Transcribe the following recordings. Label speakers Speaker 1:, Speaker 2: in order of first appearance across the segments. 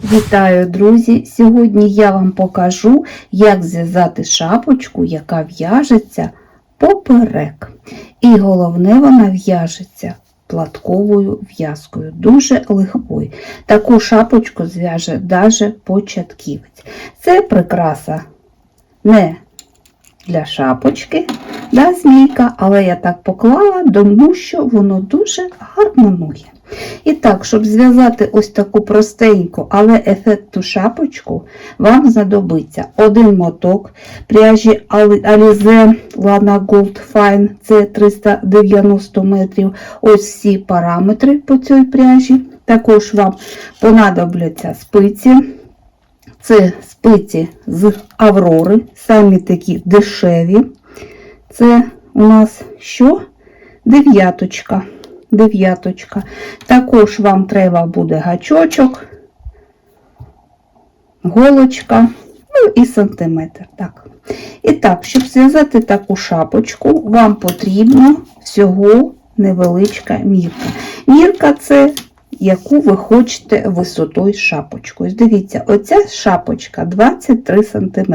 Speaker 1: Вітаю, друзі! Сьогодні я вам покажу, як зв'язати шапочку, яка в'яжеться поперек. І головне, вона в'яжеться платковою в'язкою, дуже легкою. Таку шапочку зв'яже навіть початківець. Це прикраса не для шапочки, да, змійка, але я так поклала, тому що воно дуже гармонує. І так, щоб зв'язати ось таку простеньку, але ефектну шапочку, вам знадобиться один моток пряжі Alize Lana Gold Fine, це 390 метрів. Ось всі параметри по цій пряжі. Також вам понадобляться спиці. Це спиці з Аврори, самі такі дешеві. Це у нас що? Дев'яточка. Дев'яточка. Також вам треба буде гачочок, голочка, ну і сантиметр. Так. І так, щоб зв'язати таку шапочку, вам потрібно всього невеличка мірка. Мірка це яку ви хочете висотою шапочку. Ось Дивіться, оця шапочка 23 см.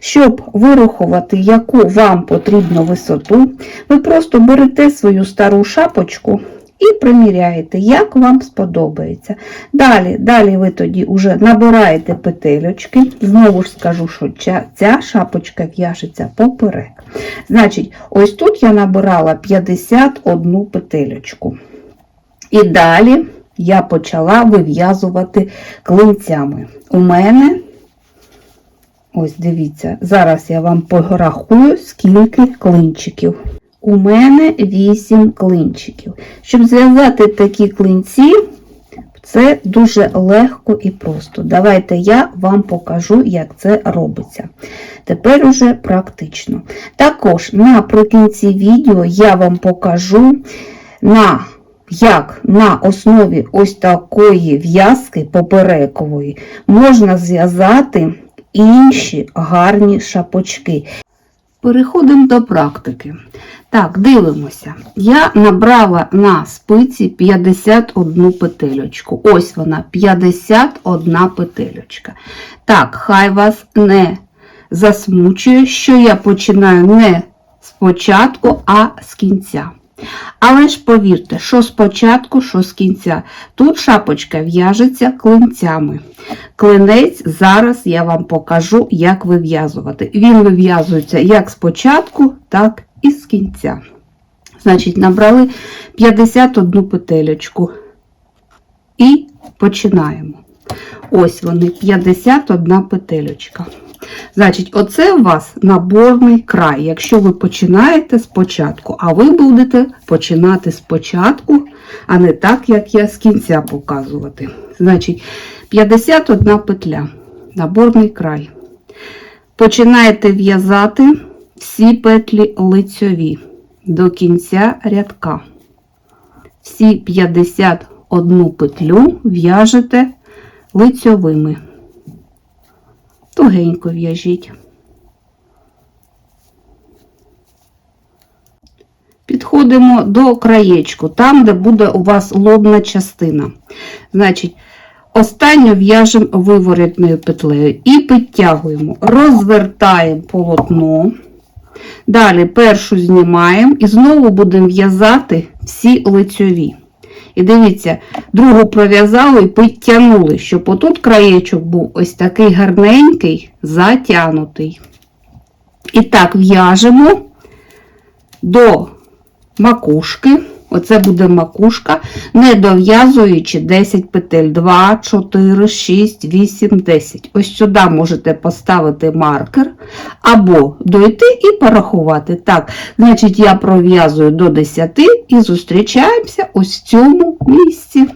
Speaker 1: Щоб вирахувати, яку вам потрібно висоту, ви просто берете свою стару шапочку і приміряєте, як вам сподобається. Далі далі ви тоді вже набираєте петельочки. Знову ж скажу, що ця, шапочка в'яжеться поперек. Значить, ось тут я набирала 51 петельочку. І далі я почала вив'язувати клинцями. У мене, ось дивіться, зараз я вам порахую, скільки клинчиків. У мене 8 клинчиків. Щоб зв'язати такі клинці, це дуже легко і просто. Давайте я вам покажу, як це робиться. Тепер уже практично. Також наприкінці відео я вам покажу на як на основі ось такої в'язки поперекової можна зв'язати інші гарні шапочки. Переходимо до практики. Так, дивимося. Я набрала на спиці 51 петельочку. Ось вона, 51 петельочка. Так, хай вас не засмучує, що я починаю не спочатку, а з кінця. Але ж повірте, що спочатку, що з кінця. Тут шапочка в'яжеться клинцями. Клинець зараз я вам покажу, як вив'язувати. Він вив'язується як спочатку, так і з кінця. Значить, набрали 51 петелечку. І починаємо. Ось вони, 51 петелечка. Значить, оце у вас наборний край, якщо ви починаєте спочатку, а ви будете починати спочатку, а не так, як я з кінця показувати. Значить, 51 петля, наборний край. Починаєте в'язати всі петлі лицьові до кінця рядка. Всі 51 петлю в'яжете лицьовими тугенько в'яжіть. Підходимо до краєчку, там, де буде у вас лобна частина. Значить, останню в'яжемо виворітною петлею і підтягуємо, розвертаємо полотно. Далі першу знімаємо і знову будемо в'язати всі лицьові. І дивіться, другу пров'язали і підтягнули, щоб отут краєчок був ось такий гарненький, затягнутий. І так в'яжемо до макушки. Оце буде макушка, не дов'язуючи 10 петель. 2, 4, 6, 8, 10. Ось сюди можете поставити маркер, або дойти і порахувати. Так, значить, я пров'язую до 10 і зустрічаємося ось в цьому місці.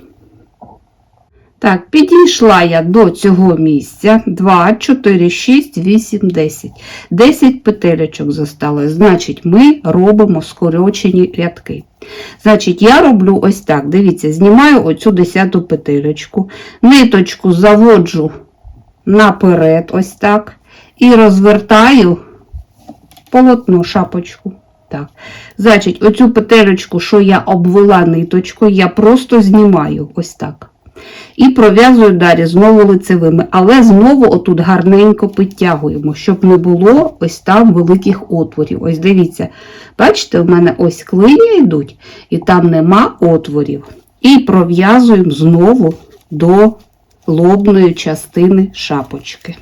Speaker 1: Так, підійшла я до цього місця. 2, 4, 6, 8, 10. 10 петелечок зосталось. Значить, ми робимо скорочені рядки. Значить, я роблю ось так. Дивіться, знімаю оцю 10 петелечку, ниточку заводжу наперед, ось так. І розвертаю полотно шапочку. Так. Значить, оцю петелечку, що я обвела ниточкою, я просто знімаю ось так. І пров'язую далі знову лицевими, але знову отут гарненько підтягуємо, щоб не було ось там великих отворів. Ось дивіться, бачите, у мене ось клині йдуть, і там нема отворів. І пров'язуємо знову до лобної частини шапочки.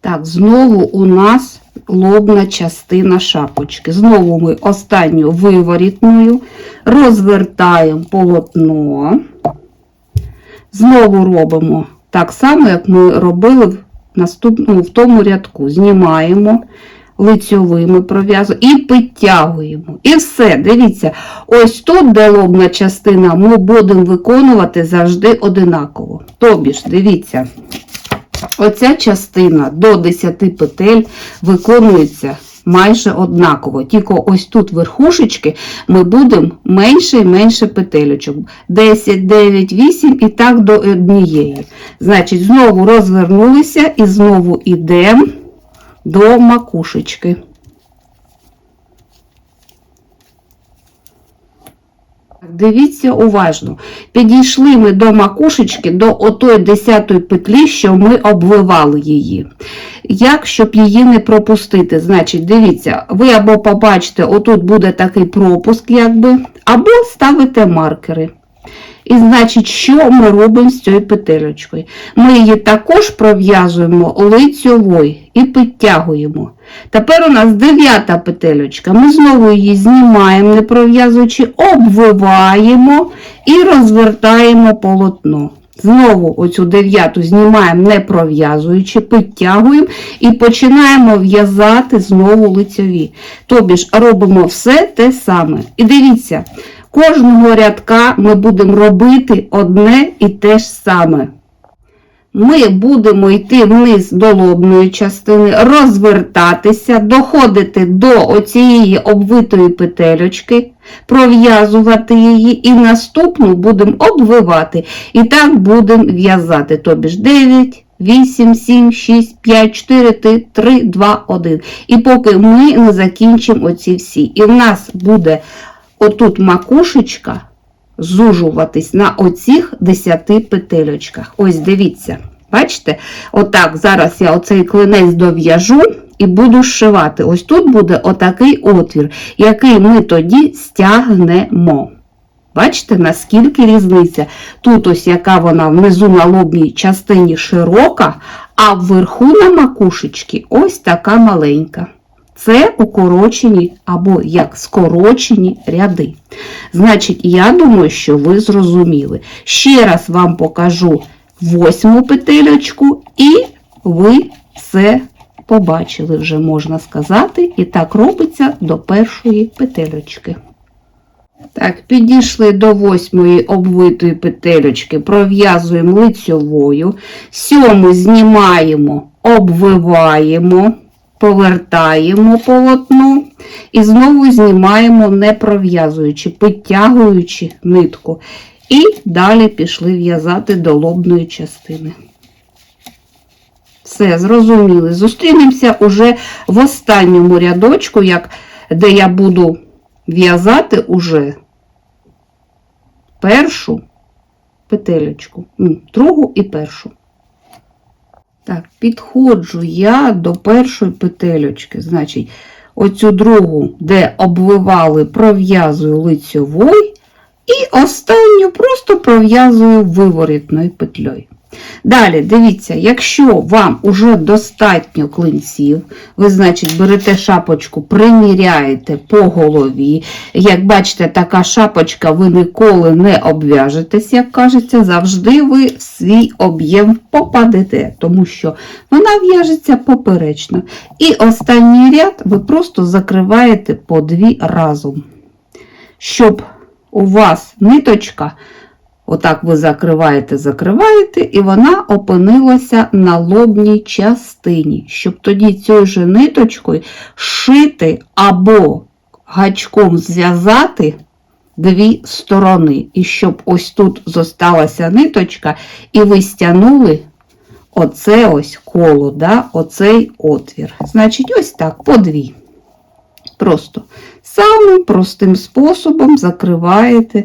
Speaker 1: Так, знову у нас лобна частина шапочки. Знову ми останню виворітною розвертаємо полотно. Знову робимо так само, як ми робили в, наступному, в тому рядку. Знімаємо лицьовими пров'язуємо і підтягуємо. І все, дивіться, ось тут, де лобна частина, ми будемо виконувати завжди одинаково. Тобі ж, дивіться, оця частина до 10 петель виконується майже однаково. Тільки ось тут верхушечки ми будемо менше і менше петелючок. 10, 9, 8 і так до однієї. Значить, знову розвернулися і знову йдемо до макушечки. Дивіться уважно. Підійшли ми до макушечки, до отої 10 петлі, що ми обвивали її. Як, щоб її не пропустити? Значить, дивіться, ви або побачите, отут буде такий пропуск, якби, або ставите маркери. І значить, що ми робимо з цією петелечкою? Ми її також пров'язуємо лицьовою і підтягуємо. Тепер у нас дев'ята петелечка. Ми знову її знімаємо, не пров'язуючи, обвиваємо і розвертаємо полотно. Знову оцю дев'яту знімаємо, не пров'язуючи, підтягуємо і починаємо в'язати знову лицьові. Тобі ж робимо все те саме. І дивіться, кожного рядка ми будемо робити одне і те ж саме. Ми будемо йти вниз до лобної частини, розвертатися, доходити до оцієї обвитої петельочки, пров'язувати її і наступну будемо обвивати. І так будемо в'язати. Тобі ж 9, 8, 7, 6, 5, 4, 3, 2, 1. І поки ми не закінчимо оці всі. І в нас буде отут макушечка зужуватись на оцих 10 петельочках. Ось дивіться. Бачите? Отак, зараз я оцей клинець дов'яжу і буду зшивати. Ось тут буде отакий отвір, який ми тоді стягнемо. Бачите, наскільки різниця? Тут ось яка вона внизу на лобній частині широка, а вверху на макушечці ось така маленька. Це укорочені або як скорочені ряди. Значить, я думаю, що ви зрозуміли. Ще раз вам покажу восьму петелечку, і ви все побачили, вже можна сказати. І так робиться до першої петелечки. Так, підійшли до восьмої обвитої петелечки, пров'язуємо лицьовою, сьому знімаємо, обвиваємо, повертаємо полотно і знову знімаємо, не пров'язуючи, підтягуючи нитку. І далі пішли в'язати до лобної частини. Все, зрозуміли. Зустрінемося уже в останньому рядочку, як, де я буду в'язати уже першу петелечку, ну, другу і першу. Так, підходжу я до першої петелечки. Значить, оцю другу, де обвивали, пров'язую лицьовою, і останню просто пров'язую виворітною петлею. Далі, дивіться, якщо вам уже достатньо клинців, ви, значить, берете шапочку, приміряєте по голові. Як бачите, така шапочка ви ніколи не обв'яжетесь, як кажеться, завжди ви в свій об'єм попадете, тому що вона в'яжеться поперечно. І останній ряд ви просто закриваєте по дві разом. Щоб у вас ниточка Отак ви закриваєте, закриваєте, і вона опинилася на лобній частині, щоб тоді цією же ниточкою шити або гачком зв'язати дві сторони. І щоб ось тут зосталася ниточка, і ви стягнули оце ось коло, да, оцей отвір. Значить, ось так, по дві. Просто самим простим способом закриваєте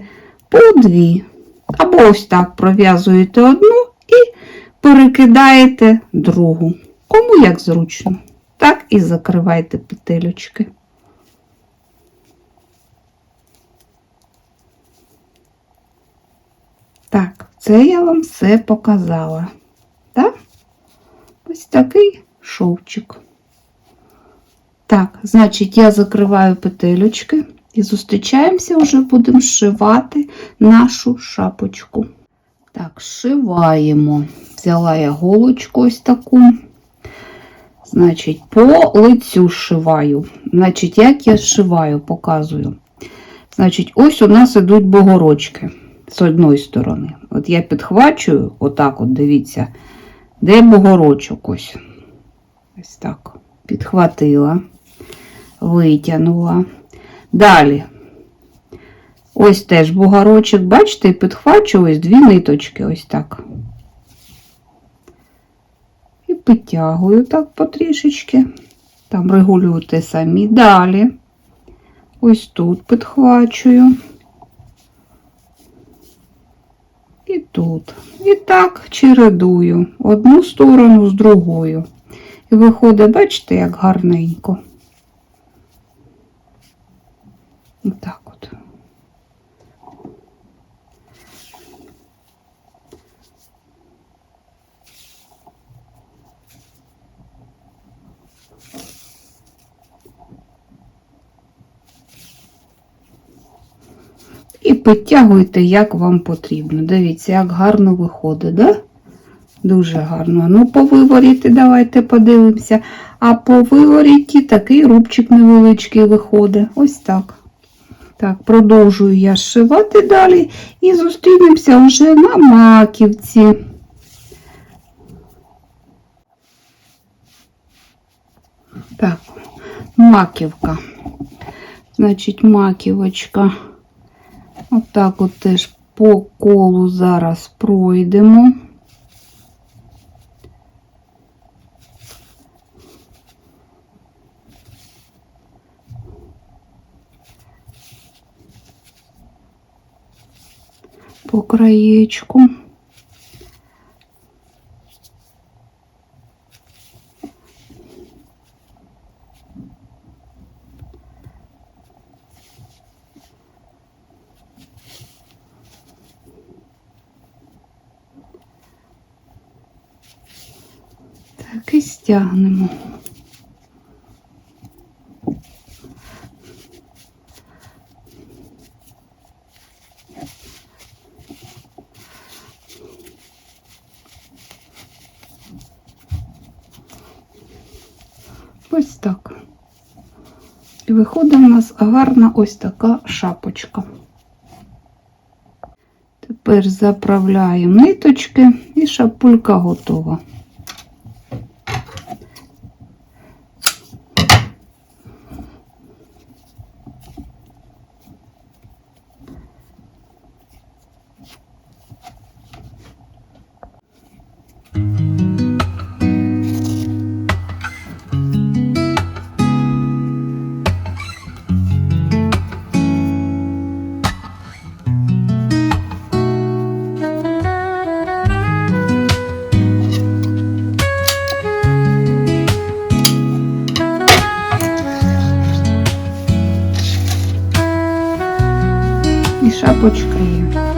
Speaker 1: по дві. Або ось так пров'язуєте одну і перекидаєте другу. Кому як зручно. Так і закривайте петелючки. Так, це я вам все показала. Так? Ось такий шовчик. Так, значить, я закриваю петелючки і зустрічаємося, вже будемо шивати нашу шапочку. Так, шиваємо. Взяла я голочку ось таку. Значить, по лицю шиваю. Значить, як я шиваю, показую. Значить, ось у нас ідуть богорочки з одної сторони. От я підхвачую, отак, от дивіться, де богорочок ось. Ось так. Підхватила, витягнула. Далі. Ось теж бугорочок, бачите, підхвачую ось дві ниточки, ось так. І підтягую так потрішечки. Там регулюйте самі. Далі. Ось тут підхвачую. І тут. І так чередую одну сторону з другою. І виходить, бачите, як гарненько. Отак от. І підтягуйте, як вам потрібно. Дивіться, як гарно виходить, да? Дуже гарно. Ну, по виворіті давайте подивимося. А по виворіті такий рубчик невеличкий виходить. Ось так. Так, продовжую я зшивати далі і зустрінемося вже на маківці. Так, маківка. Значить, маківочка. Отак от теж по колу зараз пройдемо. По краєчку. Так і стягнемо. Ось так. І виходить у нас гарна ось така шапочка. Тепер заправляємо ниточки і шапулька готова. почкає.